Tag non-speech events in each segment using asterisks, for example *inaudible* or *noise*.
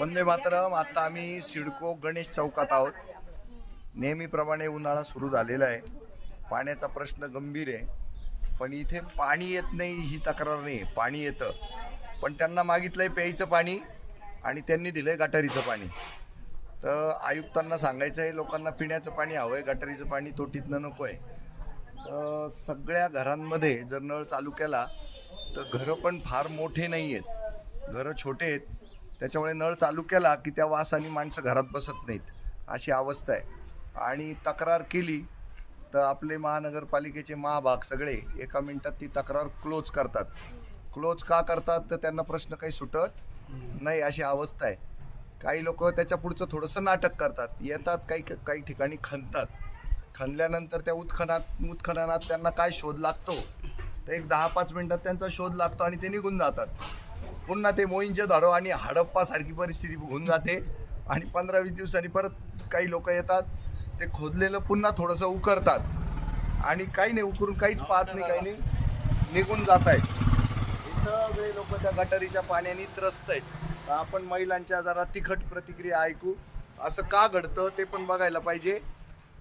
वंदे मातरम. आता आम्ही सिडको गणेश चौकात आहोत. नेहमीप्रमाणे उन्हाळा सुरू झालेला आहे. पाण्याचा प्रश्न गंभीर आहे. पण इथे पाणी येत नाही ही तक्रार नाही. पाणी येतं. पण त्यांना मागितलंय प्यायचं पाणी आणि त्यांनी दिलंय गटारीचं पाणी. तर आयुक्तांना सांगायचं आहे लोकांना पिण्याचं पाणी हवं आहे गटारीचं पाणी तोटीतनं नको आहे सगळ्या घरांमध्ये जर नळ चालू केला तर घरं पण फार मोठे नाही आहेत घरं छोटे आहेत. त्याच्यामुळे नळ चालू केला की त्या वासाने माणसं घरात बसत नाहीत. अशी अवस्था आहे. आणि तक्रार केली तर आपले महानगरपालिकेचे महाभाग सगळे एका मिनटात ती तक्रार क्लोज करतात. क्लोज का करतात तर त्यांना प्रश्न काही सुटत नाही अशी अवस्था आहे. काही लोक त्याच्या पुढचं थोडंसं नाटक करतात. येतात काही काही ठिकाणी खणतात. खणल्यानंतर त्या उत्खनात उत्खननात त्यांना काय शोध लागतो? तर एक दहा पाच मिनटात त्यांचा शोध लागतो आणि ते निघून जातात. पुन्हा ते मोईंचे धरो आणि हडप्पासारखी परिस्थिती होऊन जाते. आणि पंधरा वीस दिवसांनी परत काही लोक येतात. ते खोदलेलं पुन्हा थोडंसं उकरतात. आणि काही नाही उकरून काहीच पाहत नाही काही नाही. निघून जात आहेत. हे सगळे लोक त्या गटारीच्या पाण्याने त्रस्त आहेत. आपण महिलांच्या जरा तिखट प्रतिक्रिया ऐकू. असं का घडतं ते पण बघायला पाहिजे.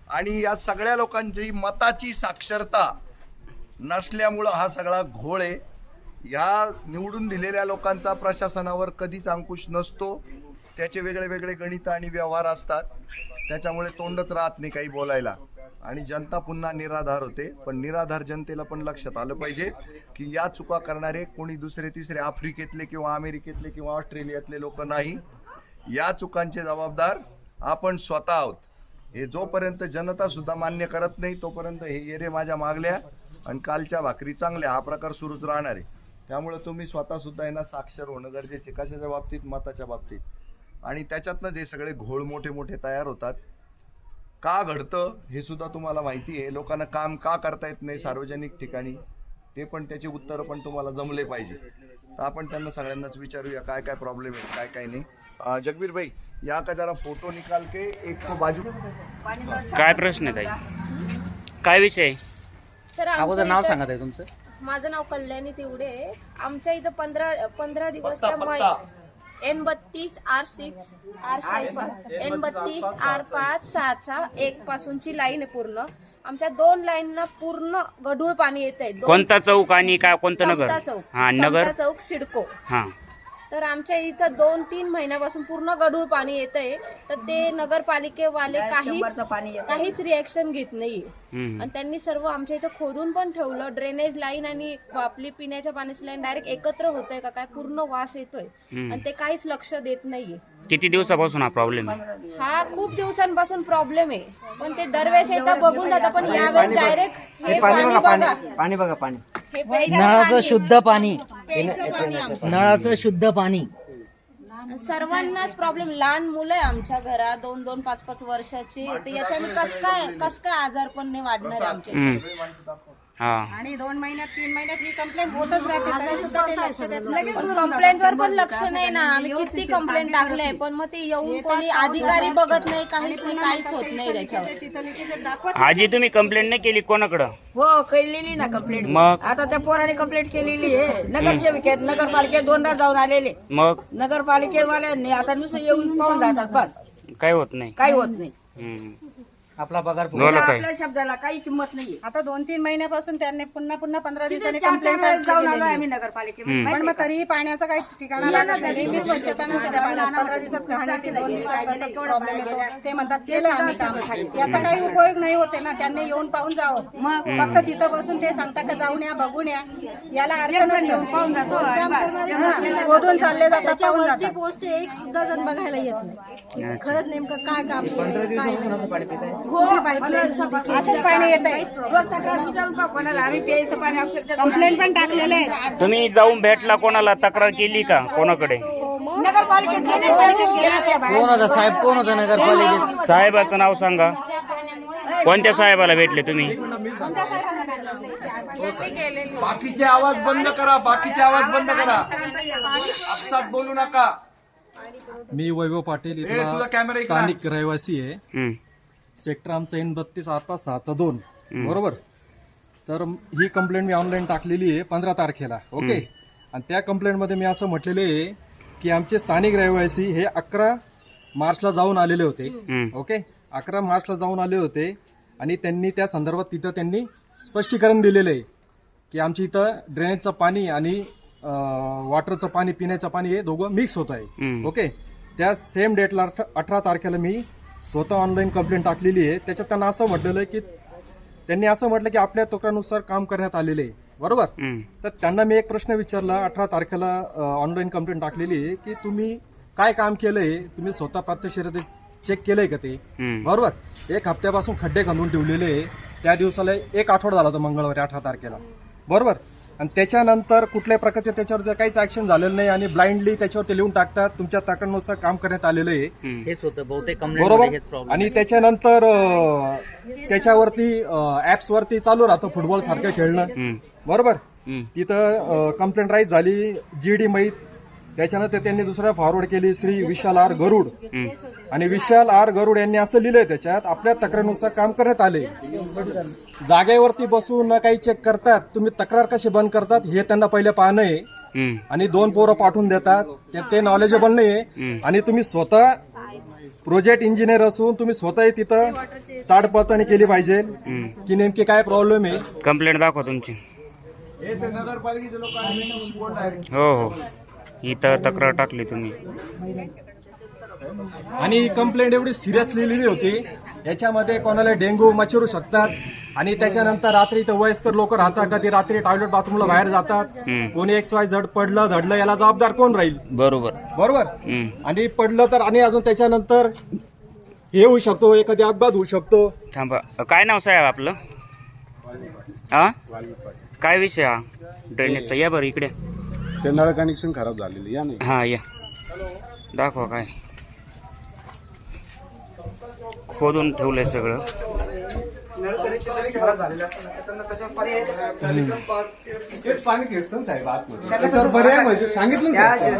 आणि या सगळ्या लोकांची मताची साक्षरता नसल्यामुळं हा सगळा घोळ आहे. ह्या निवडून दिलेल्या लोकांचा प्रशासनावर कधीच अंकुश नसतो. त्याचे वेगळे वेगळे गणित आणि व्यवहार असतात. त्याच्यामुळे तोंडच राहत नाही काही बोलायला. आणि जनता पुन्हा निराधार होते. पण निराधार जनतेला पण लक्षात आलं पाहिजे की या चुका करणारे कोणी दुसरे तिसरे आफ्रिकेतले किंवा अमेरिकेतले किंवा ऑस्ट्रेलियातले लोक नाही. या चुकांचे जबाबदार आपण स्वतः आहोत. हे जोपर्यंत जनता सुद्धा मान्य करत नाही तोपर्यंत हे येरे माझ्या मागल्या आणि कालच्या भाकरी चांगल्या. हा प्रकार सुरूच राहणार आहे. त्यामुळे तुम्ही स्वतः सुद्धा यांना साक्षर होणं गरजेचे कशाच्या बाबतीत? मताच्या बाबतीत. आणि त्याच्यातनं जे सगळे घोळ मोठे मोठे तयार होतात का घडतं हे सुद्धा तुम्हाला माहिती आहे. लोकांना काम का करता येत नाही सार्वजनिक ठिकाणी? ते पण त्याचे उत्तरं पण तुम्हाला जमले पाहिजे. तर आपण त्यांना सगळ्यांनाच विचारूया काय काय प्रॉब्लेम आहे काय काय नाही. जगबीर भाई या का जरा फोटो निकाल के एक तो बाजू. काय प्रश्न आहे ताई? काय विषय? आहे? सर अगोदर नाव इथं- सांगा ताई तुमचं. माझं नाव कल्याणी तिवडे आहे. आमच्या इथं पंधरा पंधरा दिवस पत्ता, त्या पत्ता. एन बत्तीस आर सिक्स आर एन बत्तीस आर पाच सहाचा एक पासूनची लाईन आहे पूर्ण. आमच्या दोन लाईनना पूर्ण गढूळ पाणी येत आहे कोणता चौक आणि काय कोणतं नगर? हा नगर? चौक सिडको. हा. तर आमच्या इथं दोन तीन महिन्यापासून पूर्ण गढूळ पाणी येत आहे तर ते नगरपालिकेवाले काहीच काहीच रिॲक्शन घेत नाही. आणि त्यांनी सर्व आमच्या इथं खोदून पण ठेवलं. ड्रेनेज लाईन आणि आपली पिण्याच्या पाण्याची लाईन डायरेक्ट एकत्र होतंय का काय? पूर्ण वास येतोय. आणि ते काहीच लक्ष देत नाहीये. किती दिवसापासून हा प्रॉब्लेम आहे? हा खूप दिवसांपासून प्रॉब्लेम आहे. पण ते दरवेळेस येतात बघून जातात पण यावेळेस डायरेक्ट हे पाणी बघा पाणी बघा. पाणी हे नळाचं. शुद्ध पाणी. नळाचं शुद्ध पाणी. सर्वांनाच प्रॉब्लेम लहान मुलं आहे आमच्या घरात दोन दोन पाच पाच वर्षाची. तर याच्याने कस काय कस काय आजार पण नाही वाढणार आहे आमच्या इथे. हा. आणि दोन महिन्यात तीन महिन्यात ही कंप्लेंट होतच राहते. तरी सुद्धा ते लक्ष देत नाही. पण कंप्लेंट वर पण लक्ष नाही ना. आम्ही किती कंप्लेंट टाकले पण मग ते येऊन कोणी अधिकारी बघत नाही काहीच नाही काहीच होत नाही त्याच्यावर. तिथं लिखित दाखवत आजी तुम्ही कंप्लेंट नाही केली कोणाकडं? हो केलेली ना कंप्लेंट मग? आता त्या पोराने कंप्लेंट केलेली आहे. नगरसेविकेत नगरपालिकेत दोनदा जाऊन आलेले. मग? नगरपालिकेवाल्यांनी आता नुसतं येऊन पाहून जातात बस. काय होत नाही. काही होत नाही. हम्म. आपला पगार फुकट. बोला ताई. आपल्या शब्दाला काही किंमत नाही आता दोन तीन महिन्यापासून त्यांनी पुन्हा पुन्हा पंधरा दिवसांनी चार चार कंप्लेंट जाऊन आलो आम्ही नगरपालिकेमध्ये. पण मग तरी पाण्याचं काही ठिकाणा लागत नाही. नेहमी स्वच्छता नसते त्या पाण्यात पंधरा दिवसात घाण येते दोन दिवसात असं प्रॉब्लेम येतो. ते म्हणतात केलं आम्ही काम. याचा काही उपयोग नाही होते ना. त्यांनी येऊन पाहून जावं. मग फक्त तिथं बसून ते सांगता का जाऊन या बघून या. याला अर्थ नसतो. पाहून जातो. हा, शोधून चालले जातात पाहून त्याच्यावरची जातात. पोस्ट एक सुद्धा जण बघायला येत नाही. की खरंच नेमकं काय काम केलंय, काय नाही. हो असंच पाणी येत आहे रोज तक्रार विचारून पाहू कोणाला. आम्ही प्यायचं पाणी अक्षरशः कंप्लेंट पण टाकलेले आहेत. तुम्ही जाऊन भेटला कोणाला? तक्रार केली का कोणाकडे? नगरपालिकेत नगरपालिकेत गेला त्या बाहेर. कोण होता साहेब? कोण होता नगरपालिकेत? साहेबाचं नाव सांगा. कोणत्या साहेबाला भेटले तुम्ही? बाकीचे आवाज बंद करा बाकीचे आवाज बंद करा. आपसात बोलू नका. मी वैभव पाटील ए, तुझा इथला कॅमेरा इकडे स्थानिक रहिवासी आहे. सेक्टर आमचं एन बत्तीस आठ पाच सहाचा दोन. बरोबर? तर ही कंप्लेंट मी ऑनलाईन टाकलेली आहे पंधरा तारखेला ओके? आणि त्या कंप्लेंटमध्ये मी असं म्हटलेलं आहे की आमचे स्थानिक रहिवासी हे अकरा मार्चला जाऊन आलेले होते. ओके? अकरा मार्चला जाऊन आले होते आणि त्यांनी त्या संदर्भात तिथं त्यांनी स्पष्टीकरण दिलेलं आहे की आमच्या इथं ड्रेनेजचं पाणी आणि वॉटरचं पाणी पिण्याचं पाणी हे दोघं मिक्स होत आहे. ओके? त्या सेम डेटला अठरा तारखेला मी स्वतः ऑनलाईन कंप्लेंट टाकलेली आहे. त्याच्यात त्यांना असं म्हटलेलं आहे की त्यांनी असं म्हटलं की आपल्या तोक्यानुसार काम करण्यात आलेले आहे. बरोबर. तर त्यांना मी एक प्रश्न विचारला अठरा तारखेला ऑनलाईन कंप्लेंट टाकलेली आहे की तुम्ही काय काम केलंय? तुम्ही स्वतः प्रत्यक्ष चेक केलंय का ते. बरोबर? एक हप्त्यापासून खड्डे घालून ठेवलेले त्या दिवसाला एक आठवडा झाला होता मंगळवारी अठरा तारखेला. बरोबर? आणि त्याच्यानंतर कुठल्याही प्रकारचे त्याच्यावर जर काहीच ऍक्शन झालेलं नाही आणि ब्लाइंडली त्याच्यावर ते लिहून टाकतात तुमच्या तक्रारीनुसार काम करण्यात आलेलं आहे. हेच होतं बहुतेक बरोबर आणि त्याच्यानंतर त्याच्यावरती ऍप्स वरती चालू राहतं फुटबॉल सारखं खेळणं. बरोबर. तिथं कंप्लेंट राईज झाली जी डी मैत त्याच्यानंतर त्यांनी दुसऱ्या फॉरवर्ड केली श्री विशाल आर गरुड. आणि विशाल आर गरुड यांनी असं लिहिलंय त्याच्यात आपल्या तक्रारीनुसार काम करण्यात आले. जागेवरती बसून न काही चेक करतात तुम्ही तक्रार कशी बंद करतात हे त्यांना पहिले पाहणं आहे. आणि दोन पोरं पाठवून देतात ते- ते नॉलेजेबल नाही आहे. आणि तुम्ही स्वतः प्रोजेक्ट इंजिनियर असून तुम्ही स्वतः तिथं चाडपळताणी केली पाहिजे. की नेमकी काय प्रॉब्लेम आहे? कंप्लेंट दाखवा तुमची. हे ते नगरपालिकेचे लोक शिकवत आहे हो हो. इथं तक्रार टाकली तुम्ही. आणि कंप्लेंट एवढी सिरियस लिहिलेली होती. याच्यामध्ये कोणाला डेंग्यू मच्छरू शकतात. आणि त्याच्यानंतर रात्री इथं वयस्कर लोक राहतात का ते रात्री टॉयलेट बाथरूमला बाहेर जातात. कोणी एक्स वाय झड पडलं धडलं याला जबाबदार कोण राहील? बरोबर. बरोबर? हम्म. आणि पडलं तर आणि अजून त्याच्यानंतर हे होऊ शकतो एखादी अपघात होऊ शकतो. थांबा. काय नाव साहेब आपलं? हा काय विषय हा? ड्रेनेजचा या बरं इकडे. ते नळ कनेक्शन खराब झालेली या नाही हा या. दाखवा काय. खोदून ठेवलंय सगळं. तेच पाणी घेत ना साहेब आतमध्ये. त्याच्यावर पर्याय म्हणजे सांगितलं ना साहेब.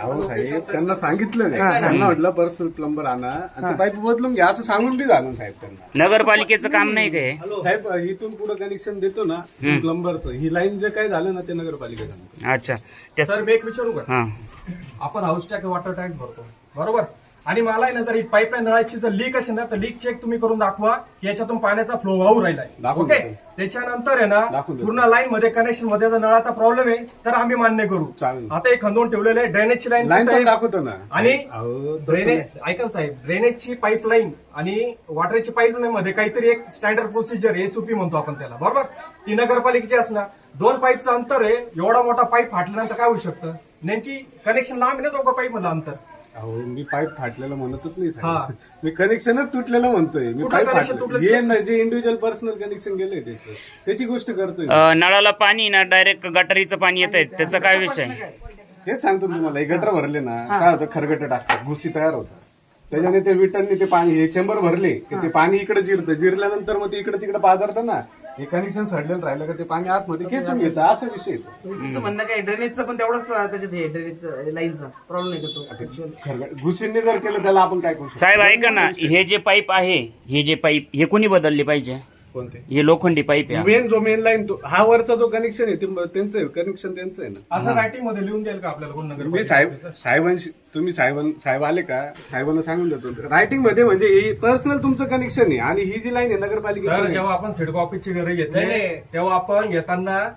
अहो साहेब त्यांना सांगितलं नाही. त्यांना म्हटलं पर्सनल प्लंबर आणा आणि पाईप बदलून घ्या असं सांगून बी झालं साहेब त्यांना. नगरपालिकेचं काम नाही काय साहेब इथून पुढे कनेक्शन देतो ना प्लंबरचं ही लाईन जे काही झालं ना ते नगरपालिकेचं. अच्छा. त्या सर मी एक विचारू का? आपण हाऊस टॅक्स वॉटर टॅक्स भरतो. बरोबर? आणि मला आहे ना जर ही पाईपलाईन नळाची जर लीक असेल ना तर लीक चेक तुम्ही करून दाखवा की याच्यातून पाण्याचा फ्लो वाहू राहिलाय. ओके. त्याच्यानंतर आहे ना. पूर्ण लाईन मध्ये कनेक्शनमध्ये जर नळाचा प्रॉब्लेम आहे तर आम्ही मान्य करू. आता हे खंदून ठेवलेलं आहे ड्रेनेजची लाईन दाखवतो ना. आणि ड्रेनेज ऐका साहेब ड्रेनेजची पाईपलाईन आणि वॉटरची पाईपलाईन मध्ये काहीतरी एक स्टँडर्ड प्रोसिजर एसओपी म्हणतो आपण त्याला. बरोबर? ती नगरपालिकेची असणार. दोन पाईपचं अंतर आहे एवढा मोठा पाईप फाटल्यानंतर काय होऊ शकतं? नेमकी कनेक्शन लांब आहे ना दोघं पाईप मधलं अंतर? अहो मी पाईप फाटलेलं म्हणतच नाही. साहेब. *laughs* मी कनेक्शनच तुटलेलं म्हणतोय. मी कुठलं पाईप connection फाटलं. तुटलं? हे नाही जे इंडिव्हिज्युअल पर्सनल कनेक्शन गेलंय त्याचं त्याची गोष्ट करतोय मी. अं, नळाला पाणी ना डायरेक्ट गटारीचं पाणी येत आहे. त्याचा काय विषय? तेच सांगतो तुम्हाला. हे गटर भरले ना काय होतं? खरगट टाकतात. घुसी तयार होतात. त्याच्याने ते विटांनी ते पाणी हे चेंबर भरले की ते पाणी इकडे जिरतं. जिरल्यानंतर मग ते इकडे तिकडे पाजारतं ना. हे कनेक्शन सडलेलं राहिलं का ते पाणी आतमध्ये खेचून घेतं असं विषय येतो तुमचं म्हणणं काय ड्रेनेजचं पण तेवढंच त्याच्यात हे ड्रेनेजचं लाईनचा प्रॉब्लेम नाही का तो? खरगट घुसींनी जर केलं त्याला आपण काय करू शकतो? साहेब ऐका ना हे जे पाईप आहे हे जे पाईप हे कोणी बदलले पाहिजे? कोणते? हे लोखंडी पाईप आहे. मेन जो मेन लाईन तो हा वरचा जो कनेक्शन आहे ते त्यांचं आहे कनेक्शन त्यांचं आहे ना. असं रायटिंगमध्ये लिहून द्याल का आपल्याला कोण नगर मी साहेब साहेबांशी तुम्ही साहेबां साहेब आले का? साहेबांना सांगून देतो. रायटिंगमध्ये म्हणजे ही पर्सनल तुमचं कनेक्शन आहे. आणि ही जी लाईन आहे सर नगरपालिकेची जेव्हा आपण सिडको ऑफिसची घरी घेतले तेव्हा आपण घेताना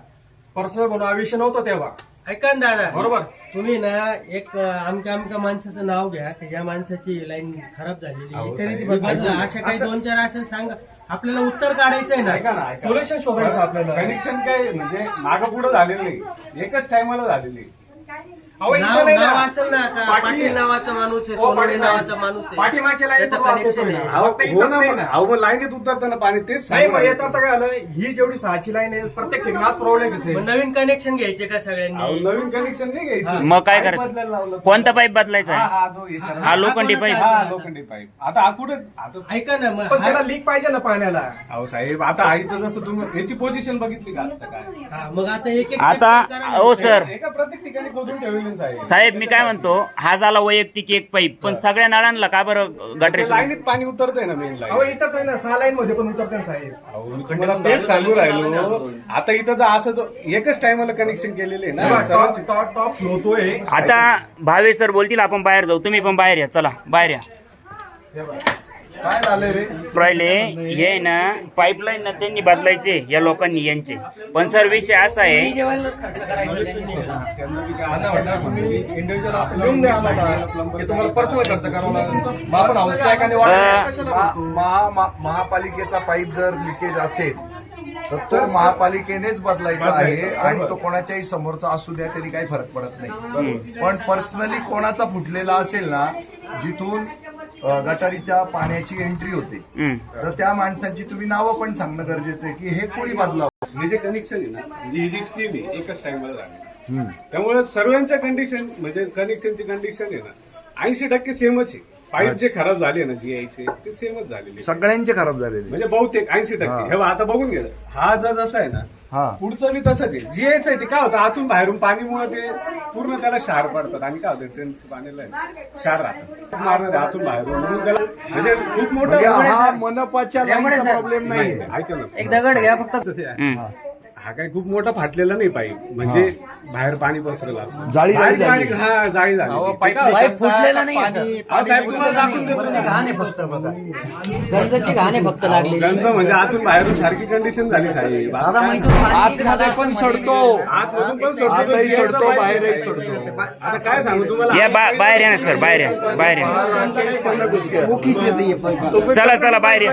पर्सनल म्हणून हा विषय नव्हता तेव्हा. ऐका ना दादा. बरोबर? तुम्ही ना एक अं, आमच्या आमच्या माणसाचं नाव घ्या की ज्या माणसाची लाईन खराब झालेली आहे. तरी ती बदला. अशा काही दोन चार असेल सांगा. आपल्याला उत्तर काढायचंय ना. सोल्युशन शोधायचं आपल्याला. कनेक्शन काय म्हणजे मागं पुढे झालेलं नाही. एकच टायमाला झालेली. अहो, इथं नाव नाही नाव ना. असेल ना का पाटील- पाटील नावाचा माणूस आहे हो, सोनवणे पाटील साहेब. नावाचा माणूस आहे पाठीमागच्या लाईन त्याचं वास connection येतोय ना. आहे. फक्त इथंच नाही ना. अहो मग लाईनीत उतरताना पाणी तेच नाही सांगू मग याचा. अर्थ काय आलं ही जेवढी सहाची लाईन आहे प्रत्येक ठिकाणी हाच प्रॉब्लेम मग असेल नवीन कनेक्शन घ्यायचे का अहो, सगळ्यांनी नवीन कनेक्शन नाही घ्यायचं मग काय पाईप करायचं? बदलायला लावलं. कोणता पाईप बदलायचा हा आहे हा जो हे. हा लोखंडी पाईप हा लोखंडी पाईप आता हा कुठे आता ऐका ना मग पण हा- त्याला लीक पाहिजे ना पाण्याला अहो साहेब आता आई तर जसं तुम्ही याची पोझिशन बघितली का आता काय हा, मग आता एक एक आता करा ना. हो सर एका प्रत्येक ठिकाणी खोदून ठेवलेले साहेब मी काय म्हणतो हा झाला वैयक्तिक एक पाईप पण सगळ्या नळांना का बरं गटरीचं? लाईनीत पाणी उतरतंय ना मेन अहो लाईन इथंच आहे ना सहा लाईन मध्ये पण उतरते साहेब. तुम्हाला तेच सांगू राहिलो. आता इथं जर असं जो एकच टायमाला कनेक्शन केलेले आहे ना सर्वांचे टॉप टॉप टॉप फ्लोतोय आता भावे सर बोलतील आपण बाहेर जाऊ. तुम्ही पण बाहेर या चला बाहेर या. काय झालंय रे? राहिले हे ना पाईपलाईन ना त्यांनी बदलायचे या लोकांनी यांचे. पण सर विषय असा आहे इंडिव्हिज्युअल असं लिहून द्या आम्हाला की तुम्हाला पर्सनल खर्च करावा लागेल. मग आपण हाऊस टॅग आणि अं, water कशाला महा- भरतो? महा- महा- महापालिकेचा पाईप जर लिकेज असेल तर तो महापालिकेनेच बदलायचा आहे आणि तो कोणाच्याही समोरचा असू द्या तरी काही फरक पडत नाही. पण पर्सनली कोणाचा फुटलेला असेल ना जिथून गटारीच्या पाण्याची एंट्री होते. तर त्या माणसांची तुम्ही नावं पण सांगणं गरजेचं आहे की हे कोणी बदलावं? हे जे कनेक्शन आहे ना म्हणजे ही जी स्कीम आहे एकच टाइमला झाली. त्यामुळे सर्वांच्या कंडिशन म्हणजे कनेक्शनची कंडिशन आहे ना ऐंशी टक्के सेमच आहे. पाईप जे खराब झाले ना जी यायचे ते सेमच झालेले. सगळ्यांचे खराब झालेले. म्हणजे बहुतेक ऐंशी टक्के. हे. बघ, आता बघून घे हा जर जसा आहे ना पुढचं बी तसंच आहे. जी यायचं आहे ते काय होतं? आतून बाहेरून पाणीमुळे ते पूर्ण त्याला क्षार पडतात. आणि काय होतं? ट्रेनच्या पाण्याला क्षार राहतात. मारणार आतून बाहेरून. म्हणून त्याला म्हणजे खूप म्हणजे मोठं हा मनपाच्या प्रॉब्लेम नाही. ऐका ना. एक दगड घ्या फक्त. हा काय खूप मोठा फाटलेला नाही पाईप. म्हणजे बाहेर पाणी पसरलं असं. जाळी बाहेर झाली. हा जाळी झाली. ते पाईप? फुटलेला नाही आहे, साहेब तुम्हाला दाखवून देतो सर. ना. घाण आहे फक्त बघा गंजची घाण आहे फक्त लागली गंज म्हणजे आतून बाहेरून सारखी कंडिशन झाली साहेब आता दादा काय- माहिती आहे, पाणी आतमध्ये पण सडतो. आतमधून पण सोडतो आताही सोडतो, बाहेर बाहेरही आहे. सोडतो. आता काय सांगू तुम्हाला या बा- बाहेर या ना सर बाहेर या बाहेर या. चला चला बाहेर या.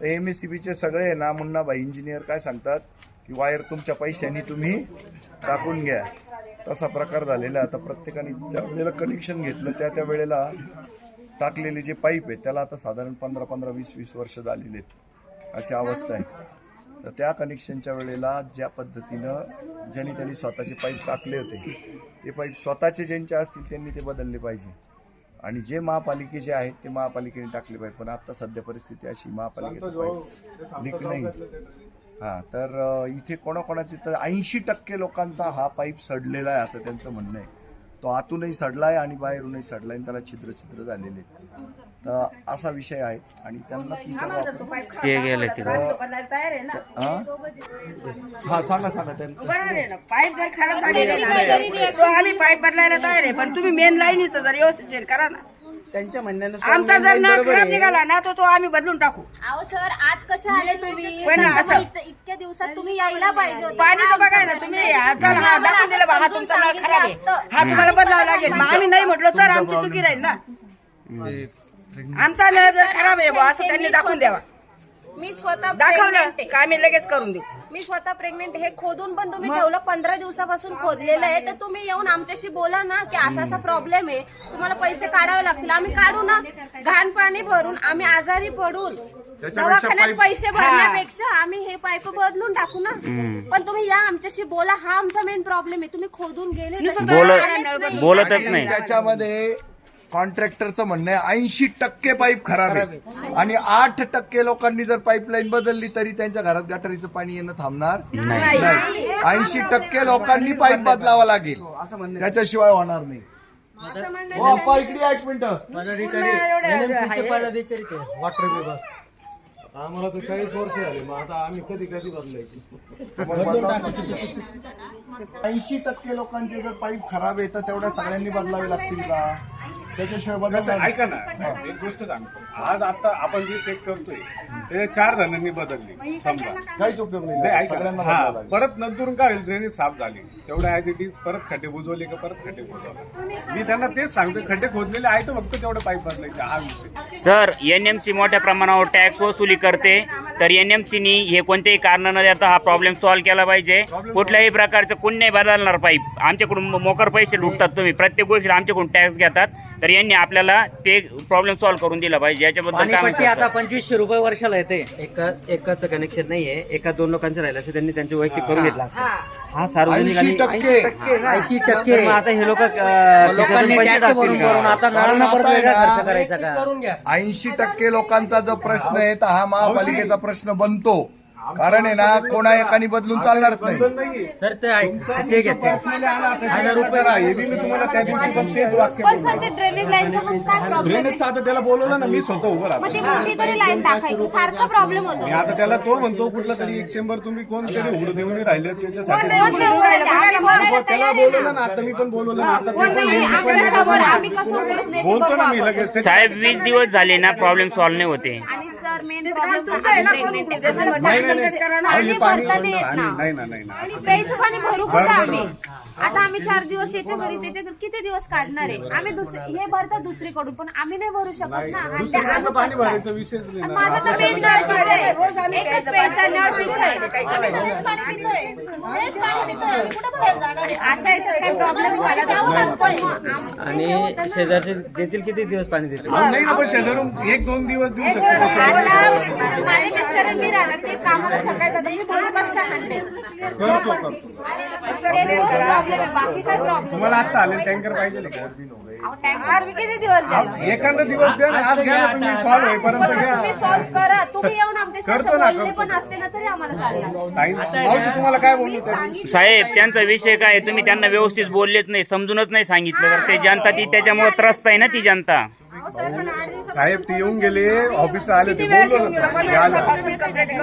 तर एम एस ई बीचे सगळे आहे ना मुन्नाभाई इंजिनियर काय सांगतात की वायर तुमच्या पैशांनी तुम्ही टाकून घ्या. तसा प्रकार झालेला आहे. आता प्रत्येकाने ज्या वेळेला कनेक्शन घेतलं त्या त्या वेळेला टाकलेले जे पाईप आहे त्याला आता साधारण पंधरा पंधरा वीस वीस वर्ष झालेले आहेत. अशी अवस्था आहे. तर त्या कनेक्शनच्या वेळेला ज्या पद्धतीनं ज्यांनी त्यांनी स्वतःचे पाईप टाकले होते ते पाईप स्वतःचे ज्यांचे असतील त्यांनी ते बदलले पाहिजे. आणि जे महापालिकेचे आहेत ते महापालिकेने टाकले पाहिजे पण आता सध्या परिस्थिती अशी महापालिकेचं लीक नाही. हां तर इथे कोणाकोणाचे तर ऐंशी टक्के लोकांचा हा पाईप सडलेला आहे असं त्यांचं म्हणणं आहे. तो आतूनही सडला आहे आणि बाहेरूनही सडला आहे आणि त्याला छिद्र छिद्र झालेले आहेत. तर असा विषय आहे आणि त्यांना तुमच्या ते गेले तिकडे बदलायला तयार आहे ना? हा? हा सांगा सांगा त्यांना बरोबर आहे ना पाईप जर खराब झाले तो आम्ही पाईप बदलायला तयार आहे पण तुम्ही मेन लाईनीचं जर व्यवस्थित करा ना. त्यांच्या म्हणण्यानं आमचा जर नळ खराब निघाला ना तो तो आम्ही बदलून टाकू. अहो सर आज कसे आले तुम्ही? पण असं- इत- इतक्या दिवसात तुम्ही यायला पाहिजे होते. पाणी तर बघाय ना तुम्ही हा जर हा दाखवून दिलं बा हा तुमचा नळ खराब आहे. हा तुम्हाला बदलावा लागेल. मग आम्ही नाही म्हटलं तर आमची चुकी राहील ना. आमचा नळ जर खराब आहे बा असं त्यांनी दाखवून द्यावा. मी स्वतः दाखवलं pregnant आहे. का आम्ही लगेच करून देऊ. मी स्वतः प्रेग्नेंट हे खोदून पण तुम्ही ठेवलं पंधरा दिवसापासून खोदलेलं आहे. तर तुम्ही येऊन आमच्याशी बोला ना की असा असा प्रॉब्लेम आहे. तुम्हाला पैसे काढावे लागतील. आम्ही काढू ना. घाण पाणी भरून आम्ही आजारी पडून दवाखान्यात पाईप- पैसे भरण्यापेक्षा आम्ही हे पाईप बदलून टाकू ना. पण तुम्ही या आमच्याशी बोला. हा आमचा मेन प्रॉब्लेम आहे. तुम्ही खोदून गेले नाही. बोलतच नाही. त्याच्यामध्ये कॉन्ट्रॅक्टरचं म्हणणं आहे ऐंशी टक्के पाईप खराब आहे. आणि आठ टक्के लोकांनी जर पाईपलाईन बदलली तरी त्यांच्या घरात गटारीचं पाणी येणं थांबणार नाही. ऐंशी टक्के लोकांनी पाईप बदलावा लागेल. त्याच्याशिवाय होणार नाही. हो अप्पा इकडे या एक मिनिट. वॉटर विभाग. आम्हाला तर चाळीस वर्ष झाले मग आता आम्ही कधी कधी बदलायची? ऐंशी टक्के लोकांचे जर पाईप खराब आहे तर तेवढ्या सगळ्यांनी बदलावे लागतील का? त्याच्याशिवाय कसं बदल आहे, ऐका ना एक गोष्ट सांगतो. आज आता आपण जे चेक करतोय ते चार जणांनी बदलली समजा. काहीच उपयोग नाही, नाही ऐका. सगळ्यांना हा बदलावं लागेल. परत नंतर काय होईल ड्रेनेज साफ झाली. तेवढ्या इट इज परत खड्डे बुजवले का परत खड्डे बुजवले? मी त्यांना तेच सांगतो खड्डे खोदलेले आहे तर फक्त तेवढे पाईप बदलायचे हा विषय. सर एन एम सी मोठ्या प्रमाणावर टॅक्स वसुली करते. तर एन एम सीनी हे कोणतेही कारण न देता हा प्रॉब्लेम सॉल्व्ह केला पाहिजे. कुठल्याही प्रकारचं कोण नाही बदलणार पाईप. आमच्याकडून मोकर पैसे लुटतात तुम्ही. प्रत्येक गोष्टी आमच्याकडून टॅक्स घेतात. तर यांनी आपल्याला ते प्रॉब्लेम सॉल्व्ह करून दिला पाहिजे. याच्याबद्दल काय पाणीपट्टी म्हणतात आता पंचवीसशे रुपये वर्षाला येते. एका एकाचं कनेक्शन नाहीये. एका दोन लोकांचं राहिलं असं त्यांनी त्यांचे वैयक्तिक करून घेतला असता. हा. सार्वजनिक आणि 80% ऐंशी टक्के मग आता हे लोक लोकांनी टॅक्स भरून भरून आता नळांना परत वेगळा खर्च करायचा का? ऐंशी टक्के लोकांचा जो प्रश्न आहे तर हा महापालिकेचा प्रश्न बनतो. कारण आहे ना कोणा एकाने बदलून चालणारच नाही. सर ते ऐक. ते घेते हजार रुपये हे बी मी तुम्हाला त्या दिवशी पण तेच वाक्य पण सर ते ड्रेनेज लाईनचा पण काय प्रॉब्लेम आहे ड्रेनेजचं आता त्याला बोलवलं ना मी स्वतः उभं राहतो. मग ती मोठी तरी लाईन टाकायची सारखा प्रॉब्लेम होतो. मी आता त्याला तो म्हणतो कुठला तरी एक चेंबर तुम्ही कोणतरी उघड देऊन राहिले त्याच्यासाठी कोण? आम्ही बोलायला त्याला तयार आहे बोलवलं ना. ना आता मी पण बोलवलं ना. आता कोण नाही, समोर आम्ही कसं बोलत नाही ते बोलतो बघू ना मी. लगेच. साहेब वीस दिवस झाले ना प्रॉब्लेम सॉल्व्ह नाही होते. आणि सर मेन काम नाही करा ना. हे पाणी भरता नाही येत ना. प्यायचं पाणी भरू कुठं आम्ही आता आम्ही चार दिवस याच्या घरी त्याच्या घरी किती दिवस काढणार आहे? आम्ही दुसरे हे भरतात दुसरीकडून पण आम्ही नाही भरू शकत ना. आणि ते दुसरीकडनं आणून पाणी बसतात. भरायचा विषयच नाही माझा ना तर मेन नळ तिथे आहे. रोज आम्ही एकच प्यायचं प्यायचा पाणी नळ तिथे आहे. आम्ही सगळेच पाणी पितोय. सगळेच पाणी पितोय. आम्ही कुठं भरायला जाणार आहे? अशा याच्यात काही प्रॉब्लेम झाला तर पण मग आम- आणि शेजारचे देतील किती दिवस पाणी देतील? अहो, नाही ना पण शेजारून एक दोन दिवस देऊ शकतो आता माझे मिस्टर मी राहतात ते कामाला सकाळी जातात. मी भरून बस का आणते करतो करतो. प्रॉब्लेम आहे बाकी काय प्रॉब्लेम तुम्हाला आता आले टँकर पाहिजे का टँकर तुम्ही किती दिवस द्याल एखादा दिवस द्या ना आज घ्या ना तुम्ही सॉल्व्ह होईपर्यंत घ्या तुम्ही सॉल्व्ह करा तुम्ही येऊन आमच्याशी करतो ना, बोलले करतो. पण असते ना तरी आम्हाला चालेल ताई मावशी तुम्हाला काय? साहेब त्यांचा विषय काय आहे? तुम्ही त्यांना व्यवस्थित बोललेच नाही समजूनच नाही सांगितलं तर ते जनता ती त्याच्यामुळे त्रस्त आहे ना ती जनता साहेब ते येऊन गेले ऑफिसला आले ते बोललो ना ते आलं.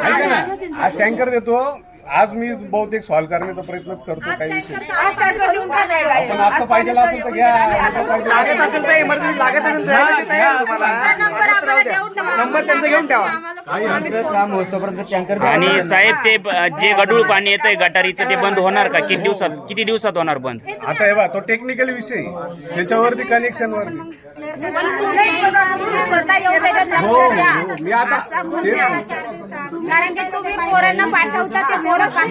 ऐका ना आज टँकर देतो आज मी बहुतेक सॉल्व्ह करण्याचा प्रयत्नच करतो काही विषय नाही. आज टँकर देऊन काय जायला आहे? पण आता पाहिजे असेल तर घ्या. आता पाहिजे लागत असेल तर इमर्जन्सी लागत असेल तर घ्या आम्हाला. नंबर आम्हाला देऊन ठेवा नंबर त्यांचा घेऊन ठेवा. आम्हाला आमचं काम होतोपर्यंत टँकर आणि साहेब ते ब- जे गडूळ पाणी येतंय गटारीचं ते बंद होणार का? किती दिवसात किती दिवसात होणार बंद? आता हे बा तो टेक्निकल विषय. आहे. त्याच्यावरती कनेक्शन वरती. पण तुम्ही तुम्ही स्वतः येऊन त्याच्यात हो. लक्ष द्या हो. मी आता असं म्हणजे कारण की तुम्ही पोरांना पाठवता ते पोरं काय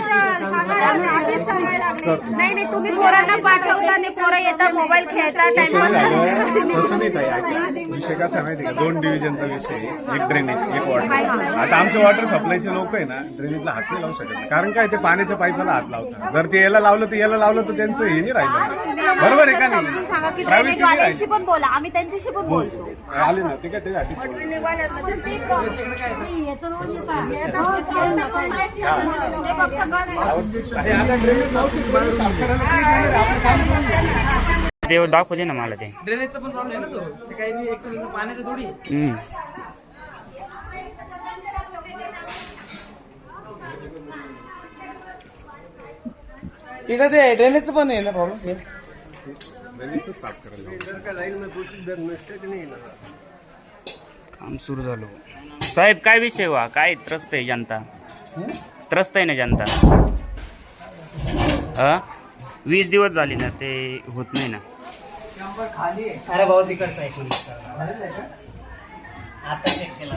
नाही नाही तुम्ही पोरांना पाठवता ते पोरं येतात मोबाईल खेळतात टाइमपास तसं नाही ऐका. विषय कसा आहे माहिती आहे का दोन डिव्हिजनचा विषय आहे. एक ड्रेनेज एक वॉटर आता आमचे वॉटर सप्लायचे लोक आहे ना ड्रेनेजला हात नाही लावू शकत नाही. कारण काय ते पाण्याच्या पाईपाला हात लावतात. जर ते याला लावलं तर याला लावलं तर त्यांचं हे नाही राहिलं. बरोबर आहे का समजून सांगा की नाही Privacy नाही ड्रेनेजवाल्यांशी राहिली. पण बोला आम्ही त्यांच्याशी पण बोलतो. आले ना ते काय त्याच्यासाठी ते दाखवू दे ना मला ते. ड्रेनेजचा पण प्रॉब्लेम आहे ना तो. ते काही नाही एक तर पाण्याचं थोडी हम्म. इकडे ते ड्रेनेजचं पण आहे ना प्रॉब्लेम काम सुरू झालं. साहेब काय विषय वा? काय त्रस्त आहे जनता? त्रस्त आहे ना जनता? अ वीस दिवस झाले ना ते होत नाही ना. अरे भाऊ तिकडचा एक आता check केला.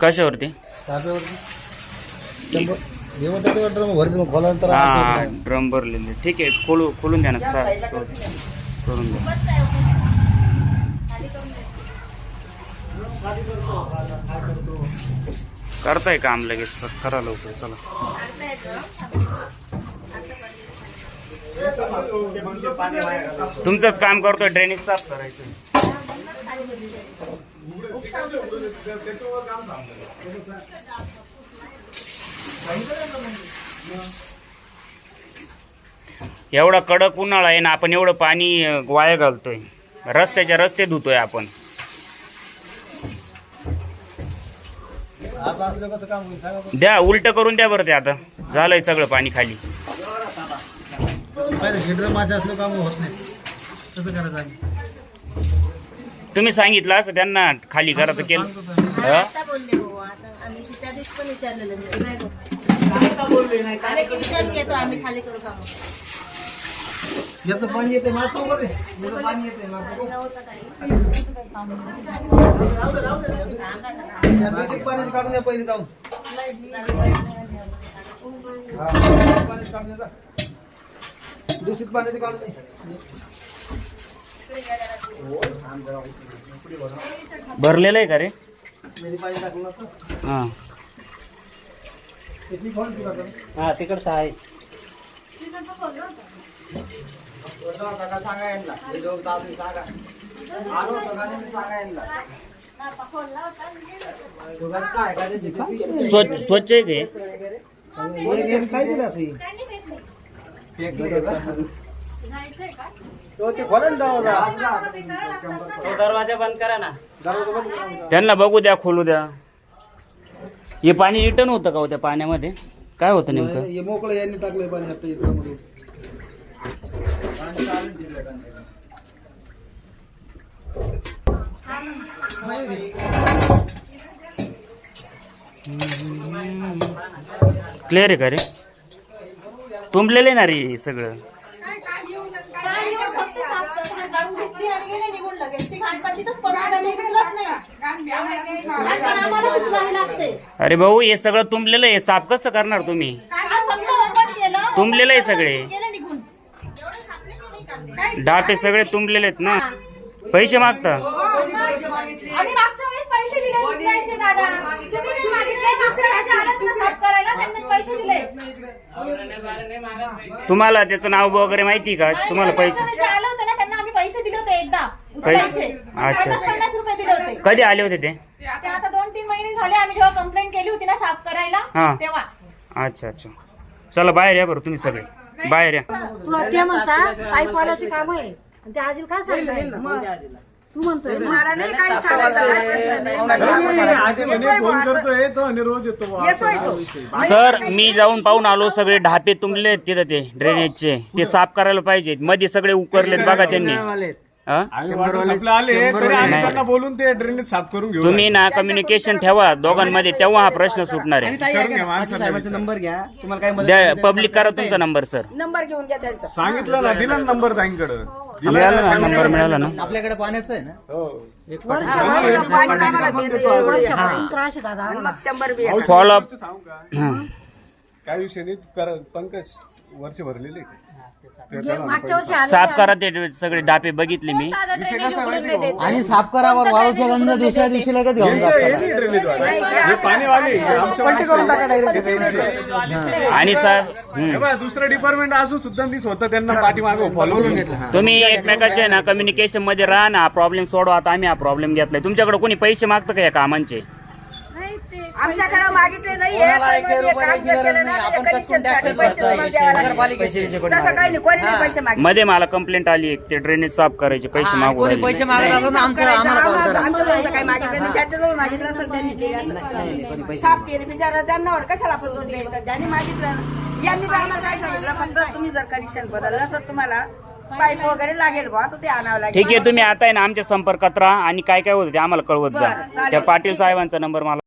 कशावरती? हा ड्रम भरलेले. ठीक आहे खोलू खोलून द्या ना सा- शोध. करून द्या करताय काम लगेच? सर करा लवकर चला. तुमचंच काम करतोय ड्रेनेज साफ करायचं एवढा कडक उन्हाळा आहे ना आपण एवढं पाणी वाया घालतोय. रस्त्याच्या रस्ते धुतोय आपण. असं असलं कसं काम होईल सांगा बरं. द्या उलट करून द्या बरं ते आता. झालंय सगळं पाणी खाली. पहिले हेडर असलं काम होत नाही कसं करायचं आम्ही तुम्ही सांगितलं असं त्यांना खाली करा हं? याचं पाणी येते मारतो बरं. याचं पाणी येते मारतो त्या दूषित पाण्याची काढून या पहिले जाऊन. हा, दूषित पाण्याची काढून. दूषित पाण्याची काढून. भरलेलं आहे का रे? पाणी टाकलं. हां. किती खोल तुला तर? हा तिकडचं आहे स्वच्छ स्वच्छ आहे ते एक- एक काय दिलं असं हे? एक दिलं का? तो ते खोला ना दरवाजा. दरवाजा बंद करा ना दरवाजा बंद करा आमचा. त्यांना बघू द्या खोलू द्या हे पाणी रिटर्न होतं का हो त्या पाण्यामध्ये? काय होतं नेमकं? हे मोकळं यांनी टाकलंय पाणी आता इकडं. क्लिअर आहे का रे? तुंबलेलं आहे ना रे हे सगळं? अरे भाऊ हे सगळं तुंबलेलं आहे. साफ कसं करणार तुम्ही? तुंबलेलं आहे सगळे. डापे सगळे तुंबलेले आहेत ना. पैसे मागता. पैसे दिले तुम्हाला त्याचं नाव वगैरे माहिती का? तुम्हाला मागच्या पैसे. वेळेस जे आलं होतं ना त्यांना आम्ही पैसे दिले होते एकदा. अच्छा. पन्नास रुपये दिले होते कधी आले होते ते ते आता दोन तीन महिने झाले आम्ही जेव्हा कंप्लेंट केली होती ना साफ हा. करायला तेव्हा अच्छा अच्छा चला बाहेर या बरं तुम्ही सगळे बाहेर या तू ते म्हणता पाईपवाल्याचे काम आहे आणि ते आजील काय सांगताय तू म्हणतोय ना. बुवा असं. येतोय तो सर मी जाऊन पाहून आलो सगळे ढापे तुंबले आहेत तिथं ते ड्रेनेजचे ते साफ करायला पाहिजे मध्ये सगळे उकरलेत बघा त्यांनी हा? आम्ही वाटर सप्लाय आले तरी आम्ही नाही. त्यांना बोलून ते ड्रेनेज साफ करून घेऊ तुम्ही ना कम्युनिकेशन ठेवा. दोघांमध्ये तेव्हा हा प्रश्न सुटणार आहे. ताई, ऐका ना, आमच्या साहेबांचा नंबर घ्या. तुम्हाला काय मदत द्या पब्लिक करा तुमचा नंबर सर. नंबर घेऊन घ्या त्यांचा. सांगितलं ना दिला नंबर ताईंकडे. मिळाला ना नंबर मिळाला ना? आपल्याकडे पाण्याचं आहे ना? हो. पाणी आम्हाला देते एवढं. आणि मग शंभर बी येतात. फॉलो गोष्ट सांगू का काय विषय नाही कर- पंकज वर्ष भरलेले आहे. म्हणतो. साफ करा ते सगळे डापे बघितले मी. आणि साफ करावर वाळूच्या गंध दुसऱ्या दिवशी लगेच घेऊन यांचं हे नाही ड्रेनेज वाले. हे पाणीवाले हे आमच्या पलटी करून टाका direct. हे त्यांचे. आणि साहेब हे हम्म. बघा, दुसरं डिपार्टमेंट असून सुद्धा मी स्वतः त्यांना पाठीमागे फॉलो करून घेतलं तुम्ही एकमेकाचे ना कम्युनिकेशनमध्ये राहा ना प्रॉब्लेम सोडवा आता आम्ही हा प्रॉब्लेम घेतलाय तुमच्याकडे कोणी पैसे मागतं का या कामांचे आमच्याकडे मागितले नाही तसं काही नाही कोणी नाही पैसे मागितले? मध्ये मला कंप्लेंट आली एक ते ड्रेनेज साफ करायचे पैसे मागू कोणी राहिले. पैसे मागत आमचं आम्हाला काही मागितलं नाही ज्याच्याजवळ मागितलं असेल त्यांनी केले असेल साफ केले बिचारा त्यांना कशाला दोष द्यायचा? ज्यांनी मागितलं यांनी तर आम्हाला काय सांगितलं? फक्त तुम्ही जर कनेक्शन बदललं तर तुम्हाला पाईप वगैरे लागेल बा ते आणावं लागेल. ठीक आहे तुम्ही आता आहे ना आमच्या संपर्कात राहा आणि काय काय होतं ते आम्हाला कळवत जा. त्या पाटील साहेबांचा नंबर मला